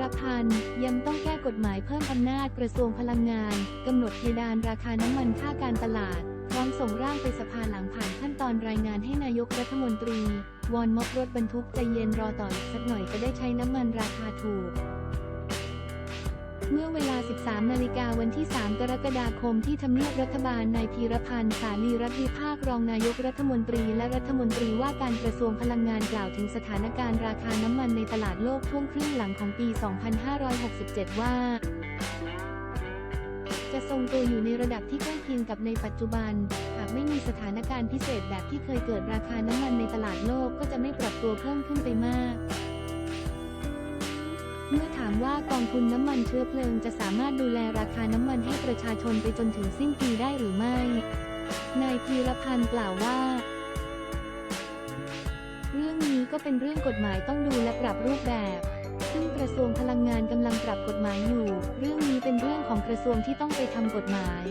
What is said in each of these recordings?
รพันธ์ยังต้องแก้กฎหมายเพิ่มอำนาจกระทรวงพลังงานกำหนดเพดานราคาน้ำมันค่าการตลาด พร้อมส่งร่างไปสภาหลังผ่านขั้นตอนรายงานให้นายกรัฐมนตรี วอนม็อบรถบรรทุกใจเย็นรอต่ออีกสักหน่อยจะได้ใช้น้ำมันราคาถูก เมื่อเวลา 13 นาฬิกาวันที่ 3 กรกฎาคมที่ทำเนียบรัฐบาล นายพีรพันธ์ สาลีรัตน์วิภาครองนายกรัฐมนตรีและรัฐมนตรีว่าการกระทรวงพลังงานกล่าวถึงสถานการณ์ราคาน้ำมันในตลาดโลกช่วงครึ่งหลังของปี 2567 ว่า จะทรงตัวอยู่ในระดับที่ใกล้เคียงกับในปัจจุบัน หากไม่มีสถานการณ์พิเศษแบบที่เคยเกิดราคาน้ำมันในตลาดโลกก็จะไม่ปรับตัวเพิ่มขึ้นไปมาก ว่ากองทุนน้ำมันเชื้อเพลิงจะสามารถดูแลราคาน้ำมันให้ประชาชนไปจนถึงสิ้นปีได้หรือไม่ นายพีรพันธ์กล่าวว่า เรื่องนี้ก็เป็นเรื่องกฎหมายต้องดูและปรับรูปแบบ ซึ่งกระทรวงพลังงานกำลังปรับกฎหมายอยู่ เรื่องนี้เป็นเรื่องของกระทรวงที่ต้องไปทำกฎหมาย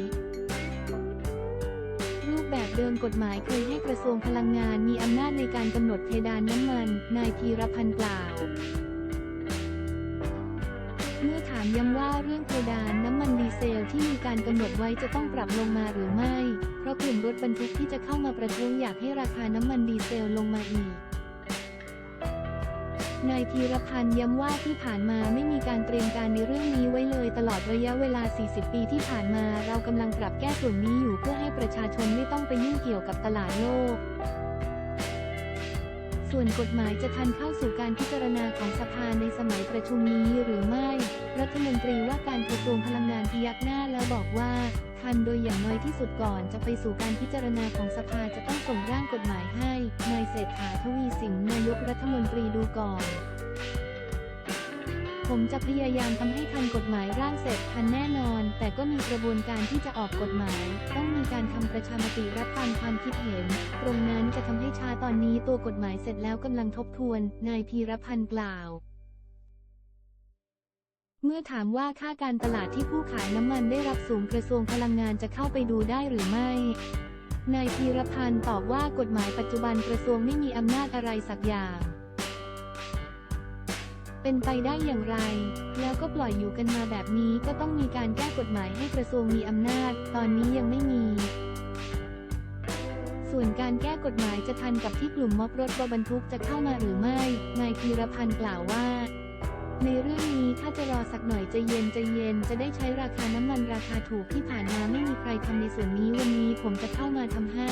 รูปแบบเดิมกฎหมายเคยให้กระทรวงพลังงานมีอำนาจในการกำหนดเพดานน้ำมัน นายพีรพันธ์กล่าว เมื่อถามย้ำว่าเรื่องเพดานน้ำมันดีเซลที่มีการกำหนดไว้จะต้องปรับลงมาหรือไม่ เพราะกลุ่มรถบรรทุกที่จะเข้ามาประท้วงอยากให้ราคาน้ำมันดีเซลลงมาอีก นายพีรพันธ์ย้ำว่าที่ผ่านมาไม่มีการเตรียมการในเรื่องนี้ไว้เลยตลอดระยะเวลา 40 ปีที่ผ่านมาเรากำลังปรับแก้ส่วนนี้อยู่เพื่อให้ประชาชนไม่ต้องไปยุ่งเกี่ยวกับตลาดโลก ส่วนกฎหมายจะทันเข้าสู่การพิจารณาของสภาในสมัยประชุมนี้หรือไม่ รัฐมนตรีว่าการกระทรวงพลังงานพยักหน้าแล้วบอกว่าทันโดยอย่างน้อยที่สุดก่อนจะไปสู่การพิจารณาของสภาจะต้องส่งร่างกฎหมายให้นายเศรษฐาทวีสินนายกรัฐมนตรีดูก่อน ผมจะพยายามทำให้ทันกฎหมายร่างเสร็จทันแน่นอน แต่ก็มีกระบวนการที่จะออกกฎหมาย ต้องมีการทำประชามติรับฟังความคิดเห็น ตรงนั้นจะทำให้ช้าตอนนี้ตัวกฎหมายเสร็จแล้วกำลังทบทวน นายพีรพันธ์กล่าวเมื่อถามว่าค่าการตลาดที่ผู้ขายน้ำมันได้รับสูงกระทรวงพลังงานจะเข้าไปดูได้หรือไม่ นายพีรพันธ์ตอบว่ากฎหมายปัจจุบันกระทรวงไม่มีอำนาจอะไรสักอย่าง เป็นไปได้อย่างไร แล้วก็ปล่อยอยู่กันมาแบบนี้ก็ต้องมีการแก้กฎหมายให้กระทรวงมีอำนาจ ตอนนี้ยังไม่มี ส่วนการแก้กฎหมายจะทันกับที่กลุ่มม็อบรถบรรทุกจะเข้ามาหรือไม่ นายพีรพันธ์กล่าวว่า ในเรื่องนี้ถ้าจะรอสักหน่อยจะเย็นจะเย็นจะได้ใช้ราคาน้ำมันราคาถูกที่ผ่านมาไม่มีใครทำในส่วนนี้วันนี้ผมจะเข้ามาทำให้